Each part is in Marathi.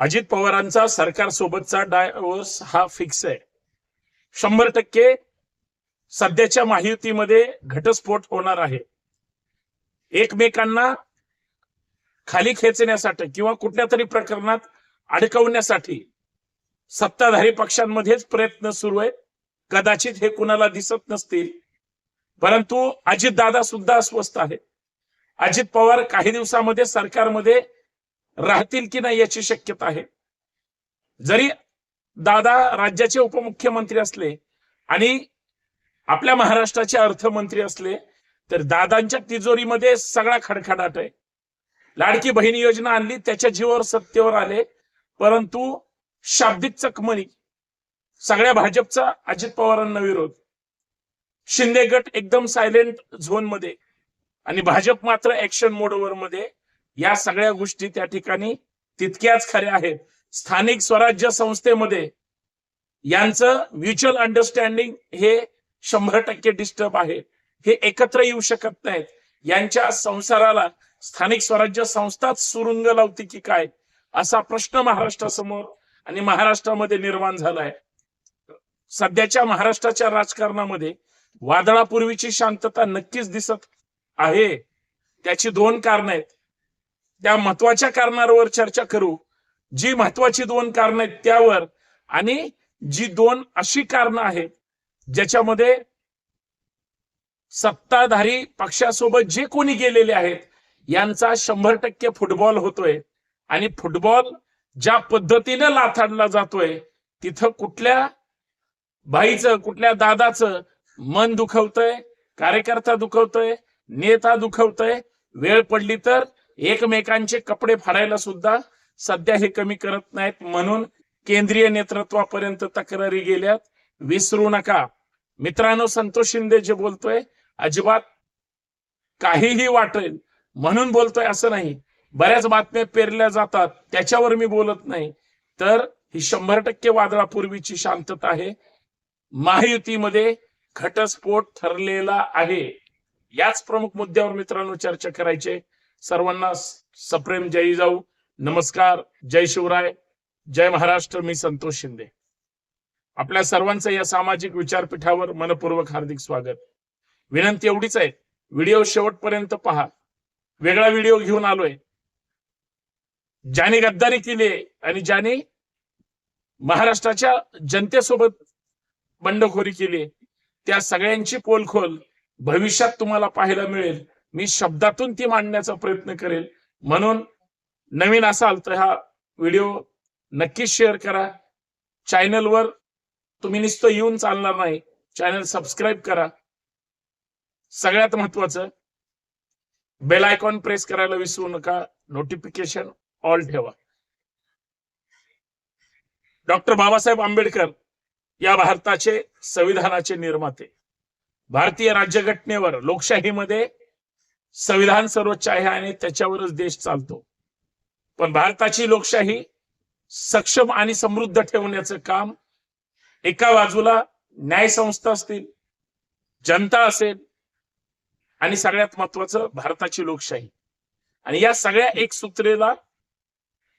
अजित पवारांचा सरकार सोबतचा डायव्हर्स हा फिक्स आहे. शंभर टक्के सध्याच्या महायुतीमध्ये घटस्फोट होणार आहे. एकमेकांना खाली खेचण्यासाठी किंवा कुठल्या तरी प्रकरणात अडकवण्यासाठी सत्ताधारी पक्षांमध्येच प्रयत्न सुरू आहेत. कदाचित हे कुणाला दिसत नसतील. परंतु अजितदादा सुद्धा अस्वस्थ आहे अजित पवार काही दिवसामध्ये सरकारमध्ये राहतील की नाही याची शक्यता आहे. जरी दादा राज्याचे उपमुख्यमंत्री असले आणि आपल्या महाराष्ट्राचे अर्थमंत्री असले तर दादांच्या तिजोरीमध्ये सगळा खडखडाट आहे. लाडकी बहीण योजना आणली त्याच्या जीवावर सत्तेवर आले परंतु शाब्दिक चकमणी सगळ्या भाजपचा अजित पवारांना विरोध. शिंदे गट एकदम सायलेंट झोनमध्ये आणि भाजप मात्र ऍक्शन मोडवर मध्ये या सगळ्या गोष्टी त्या ठिकाणी तितक्याच खऱ्या आहेत. स्थानिक स्वराज्य संस्थेमध्ये यांचं म्युच्युअल अंडरस्टँडिंग हे शंभर टक्के डिस्टर्ब आहे. हे एकत्र येऊ शकत नाहीत. यांच्या संसाराला स्थानिक स्वराज्य संस्थाच सुरुंग लावते की काय? असा प्रश्न महाराष्ट्रासमोर आणि महाराष्ट्रामध्ये निर्माण झालाय. सध्याच्या महाराष्ट्राच्या राजकारणामध्ये वादळापूर्वीची शांतता नक्कीच दिसत आहे. त्याची दोन कारण आहेत. त्या महत्त्वाच्या कारणावर चर्चा करू. जी महत्वाची दोन कारण आहेत त्यावर आणि जी दोन अशी कारणं आहेत ज्याच्यामध्ये सत्ताधारी पक्षासोबत जे कोणी गेलेले आहेत यांचा शंभर टक्के फुटबॉल होतोय आणि फुटबॉल ज्या पद्धतीने लाथाडला जातोय तिथं कुठल्या भाईचं कुठल्या दादाचं मन दुखवतंय कार्यकर्ता दुखवतोय नेता दुखवतोय वेळ पडली तर एकमेकांचे कपडे फाडायला सुद्धा सध्या हे कमी करत नाहीत. म्हणून केंद्रीय नेतृत्वापर्यंत तक्रारी गेल्यात. विसरू नका. मित्रांनो संतोष शिंदे जे बोलतोय अजिबात काहीही वाटेल म्हणून बोलतोय असं नाही. बऱ्याच बातम्या पेरल्या जातात त्याच्यावर मी बोलत नाही. तर ही शंभर टक्के वादळापूर्वीची शांतता आहे. महायुतीमध्ये घटस्फोट ठरलेला आहे. याच प्रमुख मुद्द्यावर मित्रांनो चर्चा करायचे सर्वांना सप्रेम जय जाऊ. नमस्कार जय शिवराय. जय महाराष्ट्र मी संतोष शिंदे. आपल्या सर्वांचं या सामाजिक विचारपीठावर मनपूर्वक हार्दिक स्वागत. विनंती एवढीच आहे व्हिडिओ शेवटपर्यंत पहा. वेगळा व्हिडिओ घेऊन आलोय. ज्याने गद्दारी केली आणि ज्याने महाराष्ट्राच्या जनतेसोबत बंडखोरी केली त्या सगळ्यांची पोलखोल भविष्यात तुम्हाला पाहायला मिळेल. मी शब्दातून ती मांडण्याचा प्रयत्न करेल. म्हणून नवीन असाल तर हा व्हिडिओ नक्कीच शेअर करा. चॅनलवर तुम्ही नुसतं येऊन चालणार नाही. चॅनल सबस्क्राईब करा. सगळ्यात महत्वाचं बेल आयकॉन प्रेस करायला विसरू नका. नोटिफिकेशन ऑल ठेवा. डॉक्टर बाबासाहेब आंबेडकर या भारताचे संविधानाचे निर्माते. भारतीय राज्यघटनेवर लोकशाहीमध्ये संविधान सर्वोच्च आहे आणि त्याच्यावरच देश चालतो. पण भारताची लोकशाही सक्षम आणि समृद्ध ठेवण्याचं काम एका बाजूला न्यायसंस्था असतील जनता असेल आणि सगळ्यात महत्वाचं भारताची लोकशाही. आणि या सगळ्या एक सूत्रेला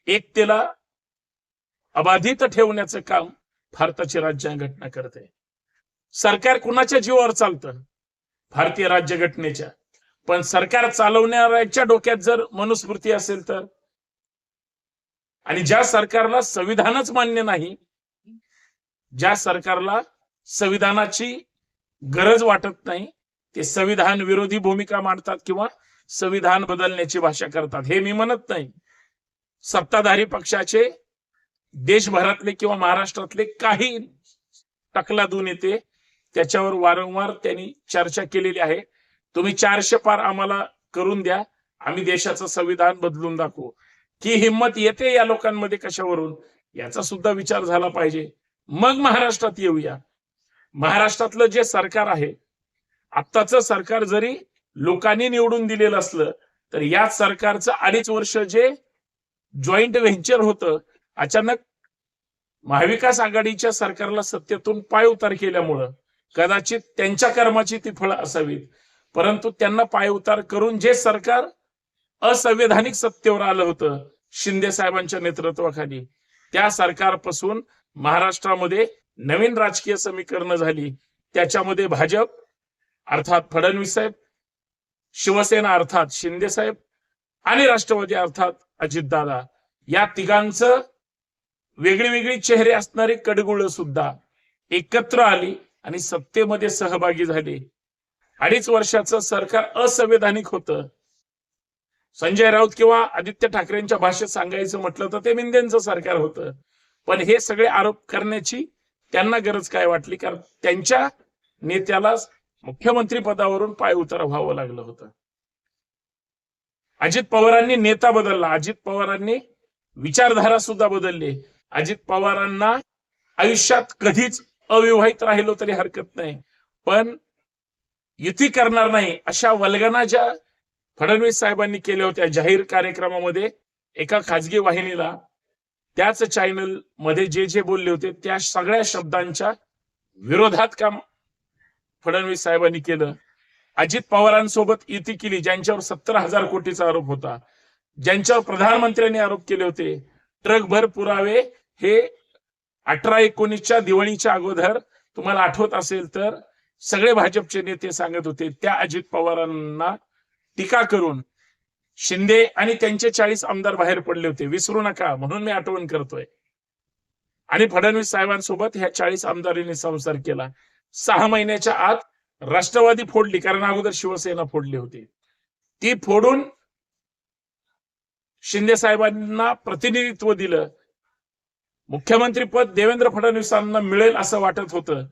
एकतेला अबाधित ठेवण्याचं काम भारताची राज्यघटना करते सरकार कुणाच्या जीवावर चालतं? भारतीय राज्यघटनेच्या. पण सरकार चालवणाऱ्याच्या डोक्यात जर मनुस्मृती असेल तर? आणि ज्या सरकारला संविधानच मान्य नाही ज्या सरकारला संविधानाची गरज वाटत नाही ते संविधान विरोधी भूमिका मांडतात किंवा संविधान बदलण्याची भाषा करतात हे मी म्हणत नाही. सत्ताधारी पक्षाचे देशभरातले किंवा महाराष्ट्रातले काही टकला नेते त्याच्यावर वारंवार त्यांनी चर्चा केलेली आहे. तुम्ही चारशे पार आम्हाला करून द्या. आम्ही देशाचं संविधान बदलून दाखवू. की हिंमत येते या लोकांमध्ये कशावरून? याचा सुद्धा विचार झाला पाहिजे. मग महाराष्ट्रात येऊया. महाराष्ट्रातलं जे सरकार आहे आत्ताचं सरकार जरी लोकांनी निवडून दिलेलं असलं तर याच सरकारचं अडीच वर्ष जे जॉईंट व्हेंचर होतं अचानक महाविकास आघाडीच्या सरकारला सत्तेतून पाय उतार केल्यामुळं कदाचित त्यांच्या कर्माची ती फळं असावीत. परंतु त्यांना पाय उतार करून जे सरकार असंवैधानिक सत्तेवर आलं होतं शिंदे साहेबांच्या नेतृत्वाखाली त्या सरकारपासून महाराष्ट्रामध्ये नवीन राजकीय समीकरण झाली. त्याच्यामध्ये भाजप अर्थात फडणवीस साहेब शिवसेना अर्थात शिंदे साहेब आणि राष्ट्रवादी अर्थात अजितदादा या तिघांचं वेगळी वेगळी चेहरे असणारी कडगुळ सुद्धा एकत्र आली आणि सत्तेमध्ये सहभागी झाली. अडीच वर्षाचं सरकार असंवैधानिक होतं. संजय राऊत किंवा आदित्य ठाकरेंच्या भाषेत सांगायचं म्हटलं तर ते मिंदेंचं सरकार होतं. पण हे सगळे आरोप करण्याची त्यांना गरज काय वाटली? कारण त्यांच्या नेत्याला मुख्यमंत्री पदावरून पाय उतार व्हावं लागलं होतं. अजित पवारांनी नेता बदलला. अजित पवारांनी विचारधारा सुद्धा बदलली. अजित पवारांना आयुष्यात कधीच अविवाहित राहिलो तरी हरकत नाही. पण युती करणार नाही अशा वल्गना ज्या फडणवीस साहेबांनी केल्या होत्या जाहीर कार्यक्रमामध्ये एका खाजगी वाहिनीला त्याच चॅनलमध्ये जे जे बोलले होते त्या सगळ्या शब्दांच्या विरोधात काम फडणवीस साहेबांनी केलं. अजित पवारांसोबत युती केली ज्यांच्यावर सत्तर हजार कोटीचा आरोप होता. ज्यांच्यावर प्रधानमंत्र्यांनी आरोप केले होते ट्रकभर पुरावे हे अठरा एकोणीसच्या दिवाळीच्या अगोदर तुम्हाला आठवत असेल तर सगळे भाजपचे नेते सांगत होते त्या अजित पवारांना टीका करून शिंदे आणि त्यांचे चाळीस आमदार बाहेर पडले होते. विसरू नका म्हणून मी आठवण करतोय. आणि फडणवीस साहेबांसोबत ह्या चाळीस आमदारांनी संसार केला. सहा महिन्याच्या आत राष्ट्रवादी फोडली कारण अगोदर शिवसेना फोडली होती. ती फोडून शिंदे साहेबांना प्रतिनिधित्व दिलं. मुख्यमंत्री पद देवेंद्र फडणवीसांना मिळेल असं वाटत होतं.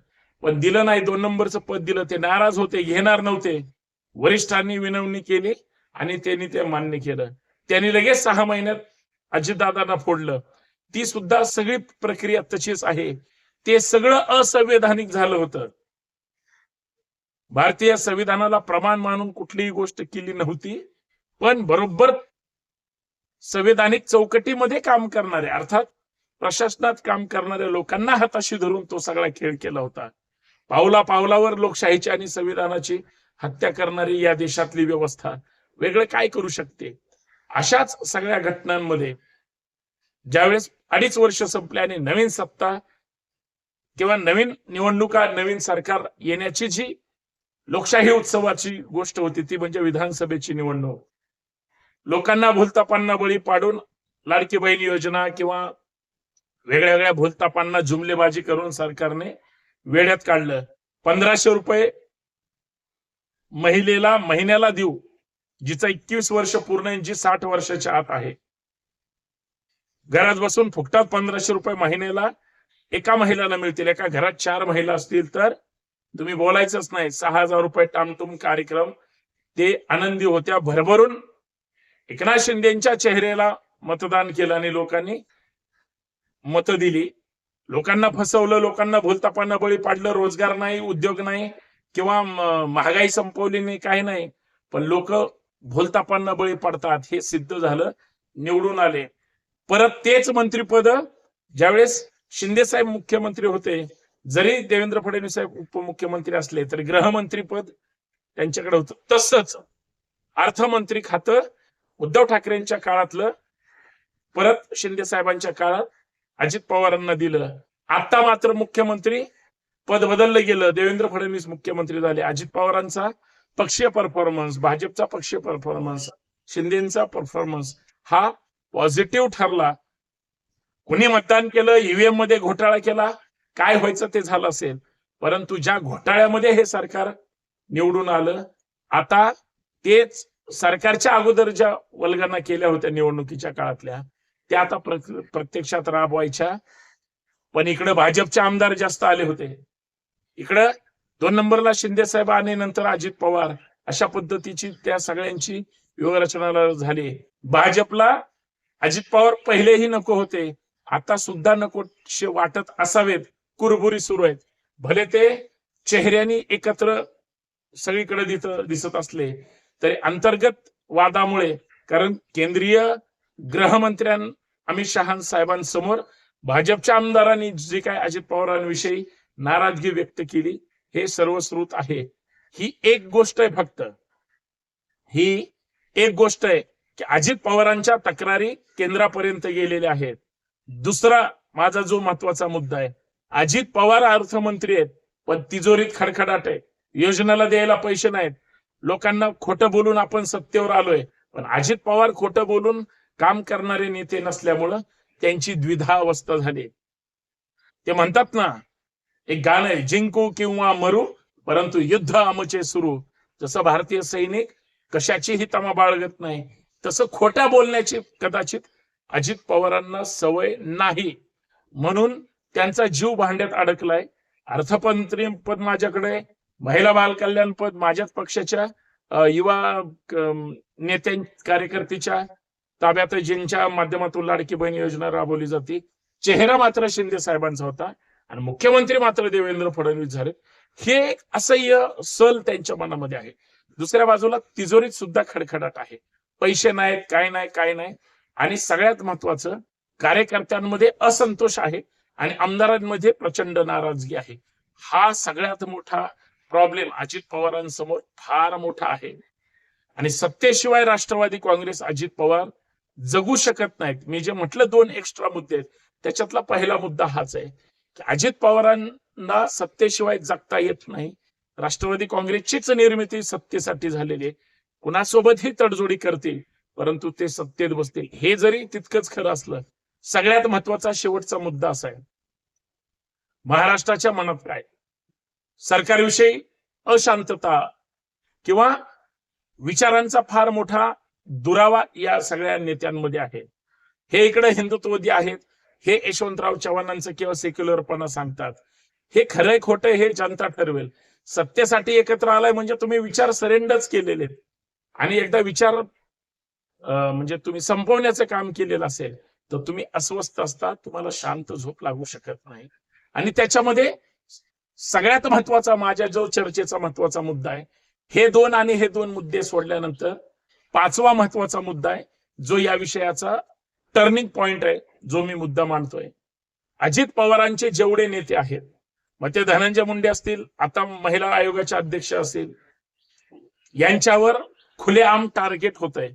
पण दिलं नाही दोन नंबरचं पद दिलं ते नाराज होते घेणार नव्हते. वरिष्ठांनी विनवणी केली आणि त्यांनी ते मान्य केलं. त्यांनी लगेच सहा महिन्यात अजितदादांना फोडलं. ती सुद्धा सगळी प्रक्रिया तशीच आहे. ते सगळं असंवैधानिक झालं होतं. भारतीय संविधानाला प्रमाण मानून कुठलीही गोष्ट केली नव्हती पण बरोबर संविधानिक चौकटीमध्ये काम करणारे अर्थात प्रशासनात काम करणाऱ्या लोकांना हाताशी धरून तो सगळा खेळ केला होता. पावला पावलावर लोकशाहीची आणि संविधानाची हत्या करणारी या देशातली व्यवस्था वेगळं काय करू शकते? अशाच सगळ्या घटनांमध्ये ज्यावेळेस अडीच वर्ष संपले आणि नवीन सत्ता किंवा नवीन निवडणुका नवीन सरकार येण्याची जी लोकशाही उत्सवाची गोष्ट होती ती म्हणजे विधानसभेची निवडणूक. लोकांना भूलतापांना बळी पाडून लाडकी बहीण योजना किंवा वेगळ्या वेगळ्या भूलतापांना जुमलेबाजी करून सरकारने वेड्यात काढलं. पंधराशे रुपये महिलेला महिन्याला देऊ जिचा एकवीस वर्ष पूर्ण जी साठ वर्षाच्या आत आहे. घरात बसून फुकटात पंधराशे रुपये महिन्याला एका महिलाला मिळतील. एका घरात चार महिला असतील तर तुम्ही बोलायचंच नाही. सहा हजार रुपये टामटुम कार्यक्रम ते आनंदी होत्या भरभरून. एकनाथ शिंदेच्या चेहऱ्याला मतदान केलं आणि लोकांनी मत दिली. लोकांना फसवलं लोकांना भूलतापांना बळी पाडलं रोजगार नाही उद्योग नाही किंवा महागाई संपवली नाही काही नाही पण लोक भूलतापांना बळी पडतात हे सिद्ध झालं निवडून आले. परत तेच मंत्रीपद ज्यावेळेस शिंदे साहेब मुख्यमंत्री होते जरी देवेंद्र फडणवीस साहेब उपमुख्यमंत्री असले तरी गृहमंत्रीपद त्यांच्याकडे होतं. तसंच अर्थमंत्री खातं उद्धव ठाकरेंच्या काळातलं परत शिंदे साहेबांच्या काळात अजित पवारांना दिलं आता मात्र मुख्यमंत्री पद बदललं गेलं. देवेंद्र फडणवीस मुख्यमंत्री झाले. अजित पवारांचा पक्षीय परफॉर्मन्स भाजपचा पक्षीय परफॉर्मन्स शिंदेचा परफॉर्मन्स हा पॉझिटिव्ह ठरला. कुणी मतदान केलं ईव्हीएममध्ये घोटाळा केला काय व्हायचं ते झालं असेल. परंतु ज्या घोटाळ्यामध्ये हे सरकार निवडून आलं आता तेच सरकारच्या अगोदर ज्या वल्गना केल्या होत्या निवडणुकीच्या काळातल्या त्या आता प्रत्यक्षात राबवायच्या. पण इकडे भाजपचे आमदार जास्त आले होते. इकडं दोन नंबरला शिंदे साहेब आणि नंतर अजित पवार. अशा पद्धतीची त्या सगळ्यांची व्यूहरचना झाली. भाजपला अजित पवार पहिलेही नको होते. आता सुद्धा नकोशे वाटत असावेत. कुरबुरी सुरू आहेत. भले ते चेहऱ्यानी एकत्र सगळीकडे दिसत असले तरी अंतर्गत वादामुळे कारण केंद्रीय गृहमंत्र्यां अमित शहा साहेबांसमोर भाजपच्या आमदारांनी जे काय अजित पवारांविषयी नाराजगी व्यक्त केली हे सर्वश्रुत आहे. ही एक गोष्ट आहे फक्त. ही एक गोष्ट आहे की अजित पवारांच्या तक्रारी केंद्रापर्यंत गेलेल्या आहेत. दुसरा माझा जो महत्त्वाचा मुद्दा आहे अजित पवार अर्थमंत्री आहेत पण तिजोरीत खडखडाट आहे. योजनेला द्यायला पैसे नाहीत. लोकांना खोटं बोलून आपण सत्तेवर आलोय पण अजित पवार खोटं बोलून काम करणारे नेते नसल्यामुळं त्यांची द्विधा अवस्था झाली. ते म्हणतात ना एक गाणं आहे जिंकू किंवा मरू परंतु युद्ध आमचे सुरू. जसं भारतीय सैनिक कशाचीही तमा बाळगत नाही तसं खोट्या बोलण्याची कदाचित अजित पवारांना सवय नाही. म्हणून त्यांचा जीव भांड्यात अडकलाय. अर्थमंत्री पद माझ्याकडे महिला बालकल्याण पद माझ्याच पक्षाच्या युवा नेत्यां कार्यकर्त्याच्या ताब्यात आहे, ज्यांच्या माध्यमातून लाडकी बहीण योजना राबवली जाते. चेहरा मात्र शिंदे साहेबांचा होता. आणि मुख्यमंत्री मात्र देवेंद्र फडणवीस झाले. हे एक असह्य सल त्यांच्या मनामध्ये आहे. दुसऱ्या बाजूला तिजोरीत सुद्धा खडखडाट आहे. पैसे नाहीत काय नाही काय नाही. आणि सगळ्यात महत्वाचं कार्यकर्त्यांमध्ये असंतोष आहे. आणि आमदारांमध्ये प्रचंड नाराजगी आहे. हा सगळ्यात मोठा प्रॉब्लेम अजित पवारांसमोर फार मोठा आहे. आणि सत्तेशिवाय राष्ट्रवादी काँग्रेस अजित पवार जगू शकत नाहीत. मी जे म्हटलं दोन एक्स्ट्रा मुद्दे आहेत. त्याच्यातला पहिला मुद्दा हाच आहे की अजित पवारांना सत्तेशिवाय जगता येत नाही. राष्ट्रवादी काँग्रेसचीच निर्मिती सत्तेसाठी झालेली आहे. कुणासोबतही तडजोडी करतील परंतु ते सत्तेत बसतील. हे जरी तितकंच खरं असलं सगळ्यात महत्त्वाचा शेवटचा मुद्दा असा आहे. महाराष्ट्राच्या मनात काय? सरकारविषयी अशांतता किंवा विचारांचा फार मोठा दुरावा या सगळ्या नेत्यांमध्ये आहे. हे इकडे हिंदुत्ववादी आहेत हे यशवंतराव चव्हाणांचं किंवा सेक्युलरपणा सांगतात. हे खरंय खोटं हे जनता ठरवेल. सत्तेसाठी एकत्र आलाय म्हणजे तुम्ही विचार सरेंडरच केलेले आणि एकदा विचार म्हणजे तुम्ही संपवण्याचं काम केलेलं असेल तर तुम्ही अस्वस्थ असता तुम्हाला शांत झोप लागू शकत नाही. आणि त्याच्यामध्ये सगळ्यात महत्त्वाचा माझ्या जो चर्चेचा महत्त्वाचा मुद्दा आहे हे दोन आणि हे दोन मुद्दे सोडल्यानंतर पाचवा महत्त्वाचा मुद्दा आहे जो या विषयाचा टर्निंग पॉइंट आहे जो मी मुद्दा मानतोय. अजित पवारांचे जेवढे नेते आहेत मग ते धनंजय मुंडे असतील आता महिला आयोगाचे अध्यक्ष असतील यांच्यावर खुलेआम टार्गेट होत आहे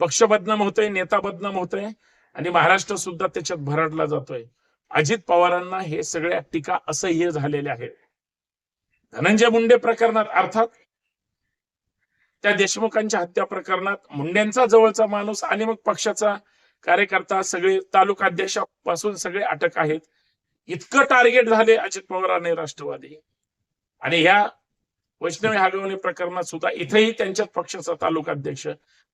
पक्ष बदनाम होतोय नेता बदनाम होतोय आणि महाराष्ट्र सुद्धा त्याच्यात भरडला जातोय. अजित पवारांना हे सगळ्या टीका असह्य झालेल्या आहेत. धनंजय मुंडे प्रकरणात अर्थात त्या देशमुखांच्या हत्या प्रकरणात मुंड्यांचा जवळचा माणूस आणि मग पक्षाचा कार्यकर्ता सगळे तालुकाध्यक्षापासून सगळे अटक आहेत. इतकं टार्गेट झाले अजित पवार आणि राष्ट्रवादी. आणि ह्या वैष्णवी हागवणे प्रकरणात सुद्धा इथेही त्यांच्याच पक्षाचा तालुकाध्यक्ष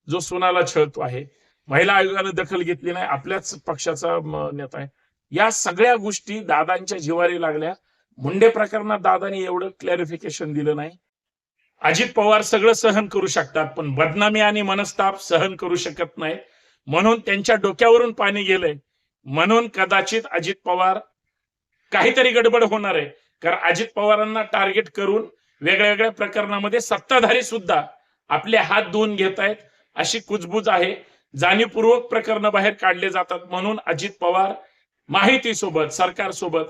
जो सोनाला छळतो आहे. महिला आयोगाने दखल घेतली नाही आपल्याच पक्षाचा नेता आहे. या सगळ्या गोष्टी दादांच्या जिवारी लागल्या. मुंडे प्रकरणात दादानी एवढं क्लॅरिफिकेशन दिलं नाही. अजित पवार सगळं सहन करू शकतात पण बदनामी आणि मनस्ताप सहन करू शकत नाही. म्हणून त्यांच्या डोक्यावरून पाणी गेलंय. म्हणून कदाचित अजित पवार काहीतरी गडबड होणार आहे. कारण अजित पवारांना टार्गेट करून वेगळ्या वेगळ्या प्रकरणामध्ये सत्ताधारी सुद्धा आपले हात धुवून घेत आहेत अशी कुजबूज आहे. जाणीवपूर्वक प्रकरण बाहेर काढले जातात. म्हणून अजित पवार माहितीसोबत सरकारसोबत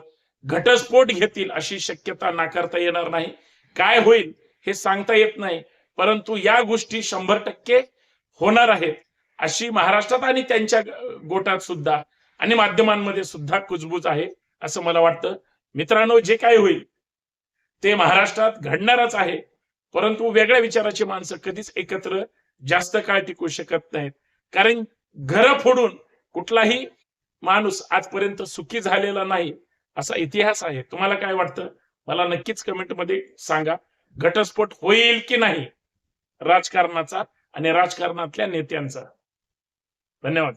घटस्फोट घेतील अशी शक्यता नाकारता येणार नाही. काय होईल? हे सांगता येत नाही. परंतु या गोष्टी शंभर टक्के होणार आहेत. अशी महाराष्ट्रात आणि त्यांच्या गोटात सुद्धा आणि माध्यमांमध्ये सुद्धा कुजबूज आहे असं मला वाटतं. मित्रांनो जे काय होईल ते महाराष्ट्रात घडणारच आहे. परंतु वेगळ्या विचाराची माणसं कधीच एकत्र जास्त काळ टिकू शकत नाहीत. कारण घर फोडून कुठलाही माणूस आजपर्यंत सुखी झालेला नाही असा इतिहास आहे. तुम्हाला काय वाटतं? मला नक्कीच कमेंटमध्ये सांगा. घटस्फोट होईल की नाही? राजकारणाचा आणि राजकारणातल्या नेत्यांचा. धन्यवाद.